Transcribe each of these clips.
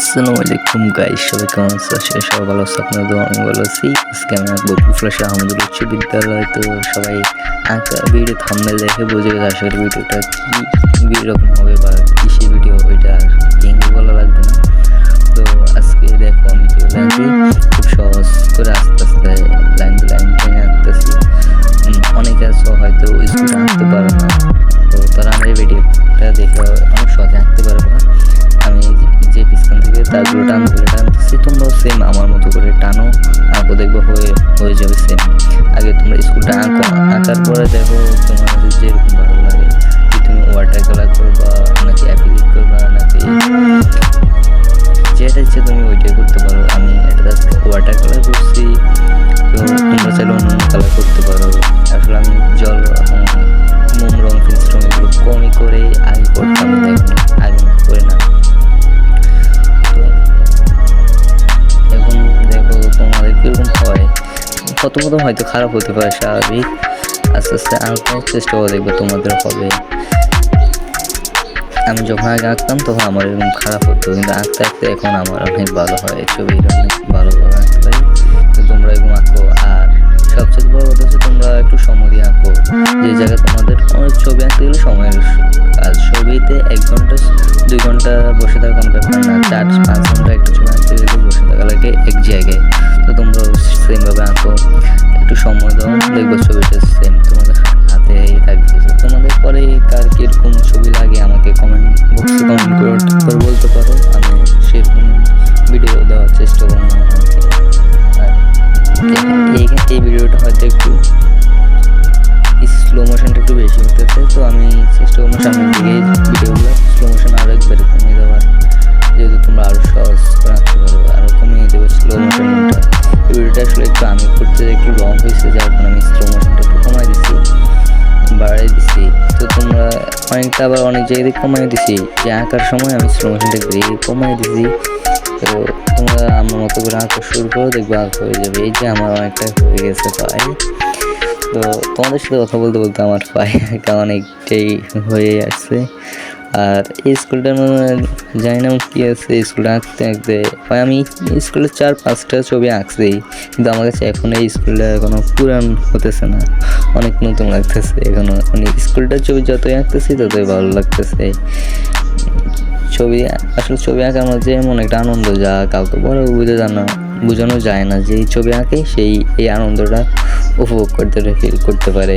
আসসালামু আলাইকুম গাইস সবাই কেমন আছে? সবাই ভালো আছে আপনাদের আমি ভালো আছি। আজকে আমি আঁকবো ফুফলাস আহমদুল উচ্চ বিদ্যালয়। তো সবাই আঁকা ভিডিও থাম্বেল দেখে বুঝে গেছে করি ভিডিওটা কী রকম হবে বা কিসের ভিডিও হবে, এটা আর বলা লাগবে না। তো আজকে দেখো আমি চলে আসি। খুব সহজ করে আস্তে আস্তে লাইন লাইন টেনে আঁকতেছি। অনেকে আছো হয়তো স্কুলে আঁকতে পারো না। তো তারা আমার এই ভিডিওটা দেখে অনেক সহজে আঁকতে পারব। তারগুলো টান করে টানতেছি, তোমরাও সেম আমার মতো করে টানো আঁকো দেখব হয়ে হয়ে যাবে সেম আগে তোমরা স্কুলটা আঁকো, আঁকার পরে দেখো তোমার যেরকম ভালো লাগে। প্রথম প্রথম হয়তো খারাপ হতে পারে স্বাভাবিক। আস্তে আস্তে আঁকার চেষ্টা করে দেখবে তোমাদের হবে। আমি যখন আগে আঁকতাম তখন আমার এরকম খারাপ হতো, কিন্তু আঁকতে আঁকতে এখন আমার অনেক ভালো হয় ছবি অনেক ভালো আঁকতে পারি। তো তোমরা এরকম আঁকো, আর সবচেয়ে বড় কথা হচ্ছে তোমরা একটু সময় দিয়ে আঁকো যে জায়গায় তোমাদের অনেক ছবি আঁকতে গেলে সময়ের কাজ ছবিতে এক ঘণ্টা দুই ঘণ্টা বসে থাকা কোনো ব্যাপার না, চার পাঁচ ঘণ্টা একটু ছবি আঁকতে গেলে বসে থাকা লাগে এক জায়গায়। তো তোমরা সেমভাবে আঁকো, একটু সময় দাও, দেখব ছবিটা সেম তোমাদের হাতে থাকবে। তোমাদের পরে কার কীরকম ছবি একটু আমি করতে একটু লং হয়েছে, যার কারণে আমি স্লো মোশনটা একটু কমাই দিচ্ছি বাড়াই দিছি তো তোমরা অনেকটা আবার অনেক জায়গায় কমাই দিছি যে আঁকার সময় আমি স্লো মোশনটা একটু কমাই দিছি তো তোমরা আমার মতো করে আঁকা শুরু করো, দেখবে আঁকা হয়ে যাবে। এই যে আমার অনেকটা হয়ে গেছে প্রায় তো তোমাদের সাথে কথা বলতে বলতে আমার পায়ে আঁকা অনেকটাই হয়ে আসছে। আর এই স্কুলটার মধ্যে জানি না কী আছে স্কুলটা আঁকতে আঁকতে। আমি স্কুলের চার, পাঁচটা ছবি আঁকছি, কিন্তু আমার কাছে এখন এই স্কুলটা এখনও পুরান হতেছে না। অনেক নতুন লাগতেছে এখনও। মানে স্কুলটার ছবি যতই আঁকতেছি, ততই ভালো লাগতেছে। ছবি, আসলে ছবি আঁকার মধ্যে এমন একটা আনন্দ যা কাউকে বড় বুঝে জানা বোঝানো যায় না যে ছবি আঁকে, সেই এই আনন্দটা উপভোগ করতে ফিল করতে পারে।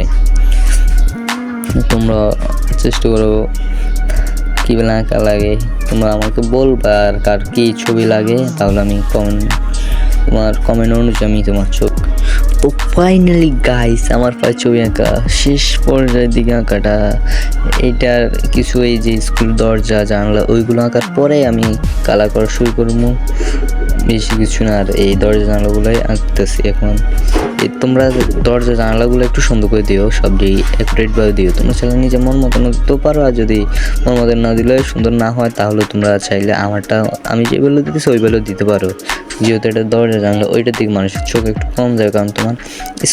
তোমরা চেষ্টা করো কী আঁকা লাগে? তোমরা আমাকে বলবা আর কার কী ছবি লাগে, তাহলে আমি কমেন্ট তোমার কমেন্ট অনুযায়ী আমি তোমার চোখ। তো ফাইনালি গাইস আমার পায়ে ছবি আঁকা, শেষ পর্যায়ের দিকে আঁকাটা এইটার কিছু এই যে স্কুল দরজা, জানলা, ওইগুলো আঁকার পরে আমি কালার করা শুরু করব। বেশি কিছু না আর এই দরজা জানলাগুলোই আঁকতেছি এখন। তোমরা দরজা জানালাগুলো একটু সুন্দর করে দিও সবটি অ্যাকুরেটভাবে দিও। তোমরা চাইলে নিজে মন মতন দিতেও পারো, আর যদি মন মতন না দিলে সুন্দর না হয়, তাহলে তোমরা চাইলে আমারটা, আমি যেগুলো দিতেছি, ওই ওইগুলো দিতে পারো। যেহেতু এটা দরজা জানলা, ওইটার দিকে মানুষের চোখ একটু কম যায়, কারণ তোমার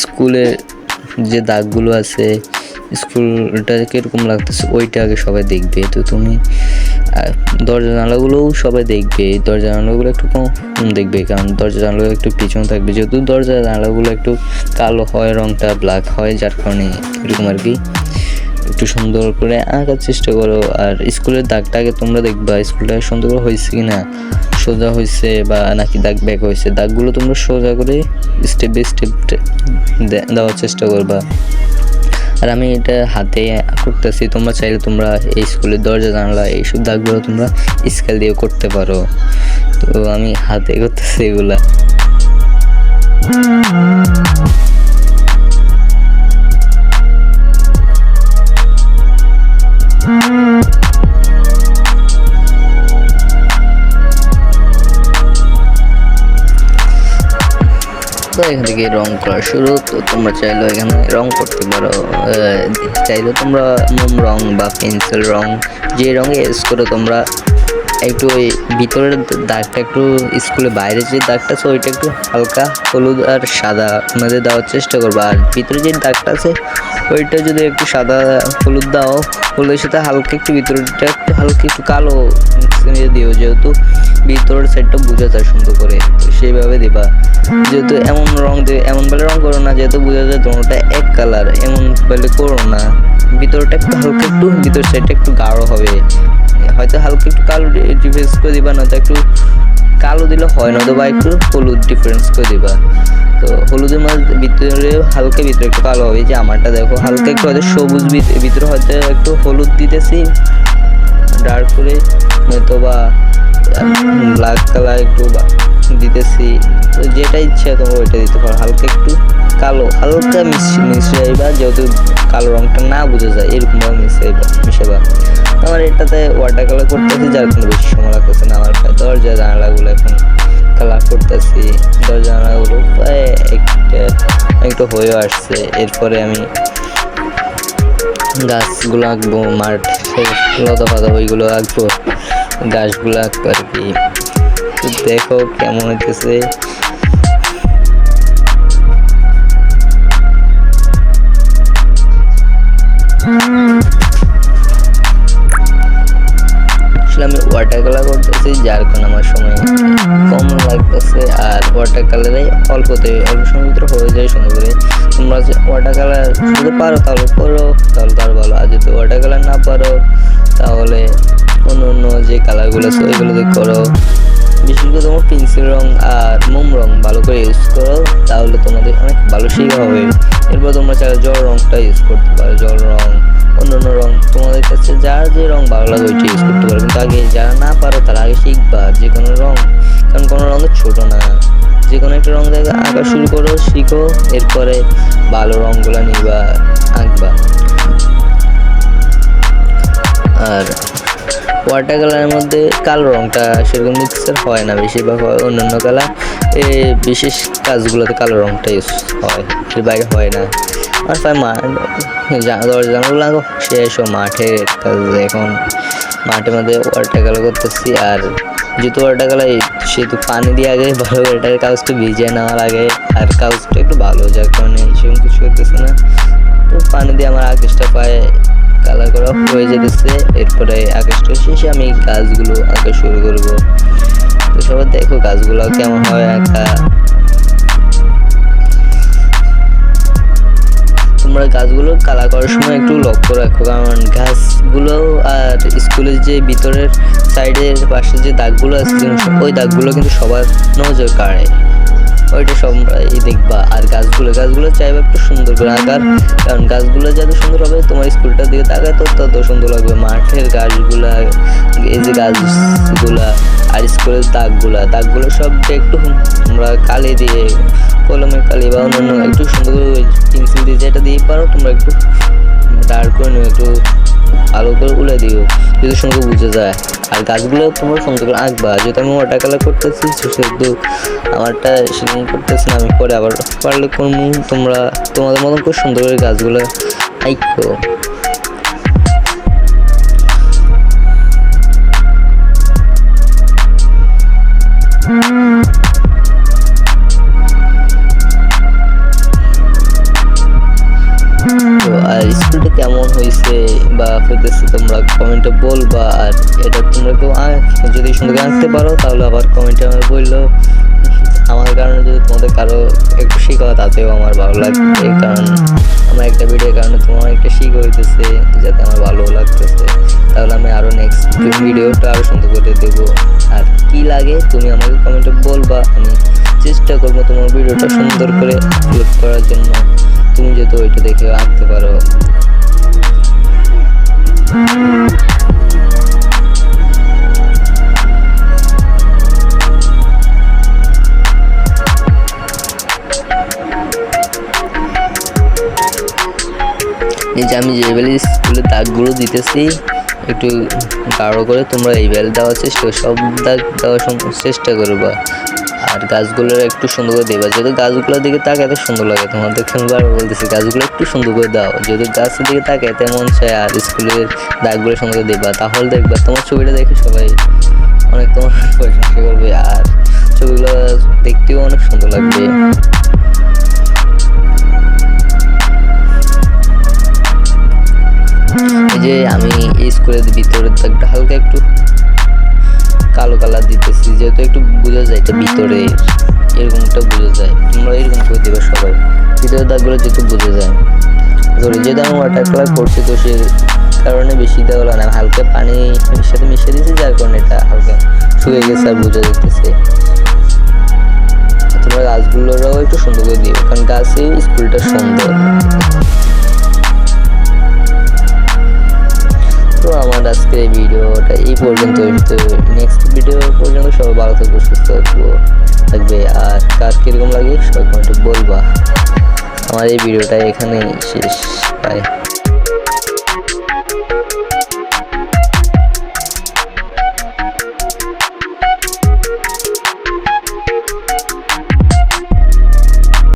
স্কুলে যে দাগগুলো আছে, স্কুলটা কীরকম লাগতেছে, ওইটা আগে সবাই দেখবে। তো তুমি দরজা জানলাগুলোও সবাই দেখবে। দরজা জানলাগুলো একটু কম দেখবে, কারণ দরজা জানলাগুলো একটু পিছনে থাকবে। যেহেতু দরজা জানলাগুলো একটু কালো হয়, রংটা ব্ল্যাক হয়, যার কারণে এরকম আর কি। একটু সুন্দর করে আঁকার চেষ্টা করো। আর স্কুলের দাগটা আগে তোমরা দেখবা, স্কুলটা সুন্দর করে হয়েছে কি না সোজা হয়েছে বা নাকি দাগ ব্যাক হয়েছে? দাগগুলো তোমরা সোজা করে স্টেপ বাই স্টেপ দেওয়ার চেষ্টা করবা। আর আমি এটা হাতে করতেছি। তোমরা চাইলে তোমরা এই স্কুলের দরজা, জানলা এইসব দাগগুলো তোমরা স্কেল দিয়ে করতে পারো। তো আমি হাতে করতেছি এগুলা। তো এখান থেকে রং করা শুরু তো তোমরা চাইলে এখানে রং করতে পারো। আহ, চাইলে তোমরা মোম রং বা পেন্সিল রং যে রঙে ইউজ করে তোমরা। একটু ওই ভিতরের দাগটা একটু স্কুলে বাইরে যে দাগটা আছে ওইটা একটু হালকা হলুদ আর সাদা মধ্যে দেওয়ার চেষ্টা করব। আর ভিতরে যে দাগটা আছে ওইটা যদি একটু সাদা হলুদ দাও হলুদের সাথে হালকা একটু ভিতরটা একটু হালকা একটু কালো মিশিয়ে দিও, যেহেতু ভিতরের সাইডটা বোঝা যায় সুন্দর করে সেইভাবে দিবা। যেহেতু এমন রং দেবে এমন বেলে রং করো না, যেহেতু বোঝা যায় তোমারটা এক কালার এমন বেলে করো না। ভিতরটা একটু হালকা একটু ভিতর সাইডটা একটু গাঢ় হবে। হয়তো হালকা একটু কালো ডিফারেন্স করে দিবা না তো একটু কালো দিলে হয় না তো বা একটু হলুদ ডিফারেন্স করে দিবা। তো হলুদের মাঝে ভিতরে হালকা, ভিতরে একটু কালো হবে যে আমারটা দেখো, হালকা একটু হয়তো সবুজ ভিতরে হয়তো একটু হলুদ দিতেছি। ডার্ক করে নয়তো বা ব্ল্যাক কালার একটু বা, দিতেছি। যেটা ইচ্ছা তোমরা ওইটা দিতে পারো। হালকা একটু কালো, হালকা মিশি মিশাইবা যেহেতু কালো রংটা না বোঝা যায় এরকমভাবে মিশাইবা মিশাবা আমার এটাতে ওয়াটার কালার করতেছি, যার কোনো বেশি সময় লাগতেছে না আমার প্রায় দরজা, জানালাগুলো এখন কালার করতেছি। দরজা, জানালাগুলো প্রায় একটা, একটু হয়েও আসছে। এরপরে আমি গাছগুলো আঁকবো, মাঠ লতা পাতা ওইগুলো আঁকবো, গাছগুলো আঁকবো আর কি দেখো কেমন হইতেছে। আমি ওয়াটার কালার করতেছি, যার কারণে আমার সময় লাগতেছে আর ওয়াটার কালারে অল্পতে, অল্প ভিতরে হয়ে যায় সমুদ্রে। তোমরা যে ওয়াটার কালার যদি পারো তাহলে করো, তাহলে তার ভালো। আর যদি ওয়াটার কালার না পারো, তাহলে অন্য অন্য যে কালারগুলো আছে ওইগুলো দিয়ে করো। বিশেষ করে তোমার পেন্সিল রং আর মোম রং ভালো করে ইউজ করো, তাহলে তোমাদের অনেক ভালো শেখা হবে। এরপর তোমরা চাইলে জল রংটা ইউজ করতে পারো, জল রং অন্যান্য রং। তোমাদের কাছে যার যে রং ভালো লাগে ওইটা ইউজ করতে পারো। কিন্তু আগে যারা না পারো, তারা আগে শিখবা যে কোনো রং। ছোট না। যে কোনো একটা রং দেখে আঁকা শুরু করো শিখো এরপরে ভালো রঙগুলো নিবা আঁকবা। আর ওয়াটার কালারের মধ্যে কালো রংটা সেরকম মিক্সার হয় না বেশিরভাগ হয় অন্যান্য কালার এ বিশেষ কাজগুলোতে কালো রংটা ইউজ হয় এর বাইরে হয় না। আর প্রায় মা দরজা জানাগুলো আঁকো শেষ মাঠে কাজ এখন মাঠের মধ্যে ওয়াটার কালার করতেছি আর ওয়াটার কালার সেহেতু পানি দিয়ে আগে ভালো করে এটার কাগজটা ভিজে নেওয়া লাগে আর কাগজটা একটু ভালো যার কারণে সেরকম কিছু করতেছে না। তো পানি দিয়ে আমার আকাশটা পায়ে কালার করা হয়ে যেতেছে। এরপরে আকাশটা শেষে আমি গাছগুলো আঁকা শুরু করব। তো সবাই দেখো গাছগুলো কেমন হয় আঁকা তোমরা গাছগুলো কালা করার সময় একটু লক্ষ্য রাখো কারণ গাছগুলো আর স্কুলের যে ভিতরের সাইডের পাশে যে দাগগুলো আছে ওই দাগগুলো কিন্তু সবার নজর কাড়ে। ওইটা সবাই দেখবা। আর গাছগুলো গাছগুলো চাইবে একটু সুন্দর করে আঁকার কারণ গাছগুলো যত সুন্দর হবে, তোমার স্কুলটার দিকে তাকায় তো তত সুন্দর লাগবে। মাঠের গাছগুলা, এই যে গাছগুলা, আর স্কুলের দাগগুলা, দাগগুলো সব একটু তোমরা কালি দিয়ে, কলমে কালি বা অন্যান্য একটু সুন্দর পেন্সিল দিয়ে যেটা দিয়ে পারো, তোমরা একটু ডার্ক করে নিও, একটু আলো করে উলে দিও, যদি সুন্দর বুঝে যায়। আর গাছগুলো তোমরা সুন্দর করে আঁকবা। যেহেতু আমি ওয়াটার কালার করতেছি, সেহেতু আমারটা সেরকম করতেছি না, আমি পরে আবার পারলে কোন তোমরা তোমাদের মতন করে সুন্দর করে গাছগুলো আঁকো। হইতেছে তোমরা কমেন্টে বলবা, আর এটা তোমরা কেউ যদি সুন্দর আঁকতে পারো, তাহলে আবার কমেন্টে আমার বলল। আমার কারণে যদি তোমাদের কারও একটু শিখা তাতেও আমার ভালো লাগবে। কারণ আমার একটা ভিডিওর কারণে তোমার একটা শিখ হইতেছে, যাতে আমার ভালো লাগতেছে। তাহলে আমি আরও নেক্সট ভিডিওটা আরও সুন্দর করে দেবো। আর কি লাগে, তুমি আমাকে কমেন্টে বলবা। আমি চেষ্টা করব তোমার ভিডিওটা সুন্দর করে আপলোড করার জন্য। তুমি যেহেতু ওইটা দেখে আঁকতে পারো। আমি যে দাগগুলো দিতেছি। একটু গাঢ় করে তোমরা এই বেল দেওয়ার চেষ্টা, সব দাগ দেওয়ার চেষ্টা করবা। আর গাছগুলো একটু সুন্দর করে দেবা। যেহেতু গাছগুলোর দিকে তাকাতে সুন্দর লাগে, তোমাদের খেলবার বলতেছি, গাছগুলো একটু সুন্দর করে দাও। যদি গাছের দিকে তাকায় তেমন চায় আর স্কুলের দাগগুলো সুন্দর করে দেবা, তাহলে দেখবা তোমার ছবিটা দেখে সবাই অনেক তোমার প্রশংসা করবে। আর ছবিগুলো দেখতেও অনেক সুন্দর লাগবে। স্কুলের ভিতরের দাগটা হালকা একটু কালো কালার দিতেছি যেহেতু একটু বোঝা যায় এটা ভিতরে এরকমটা বোঝা যায়। তোমরা এরকম করে দেবে সবাই। ভিতরের দাগগুলো যেহেতু বোঝা যায়। ধরে যেহেতু আমি ওয়াটার কালার করছি তো সে কারণে বেশি দেওয়া হলো না। হালকা পানি সাথে মিশিয়ে দিয়েছি যার কারণে এটা হালকা শুয়ে গেছে আর বোঝা যাইতেছে। তোমরা গাছগুলোরও একটু সুন্দর করে দিও কারণ গাছে স্কুলটা সুন্দর। তো আমার আজকের এই ভিডিওটা এই পর্যন্ত তো নেক্সট ভিডিও পর্যন্ত সবাই ভালো থাকব, সুস্থ থাকব, থাকবে। আর কাজ কীরকম লাগে সবাই কমেন্টে বলবা। আমার এই ভিডিওটা এখানেই শেষ। বাই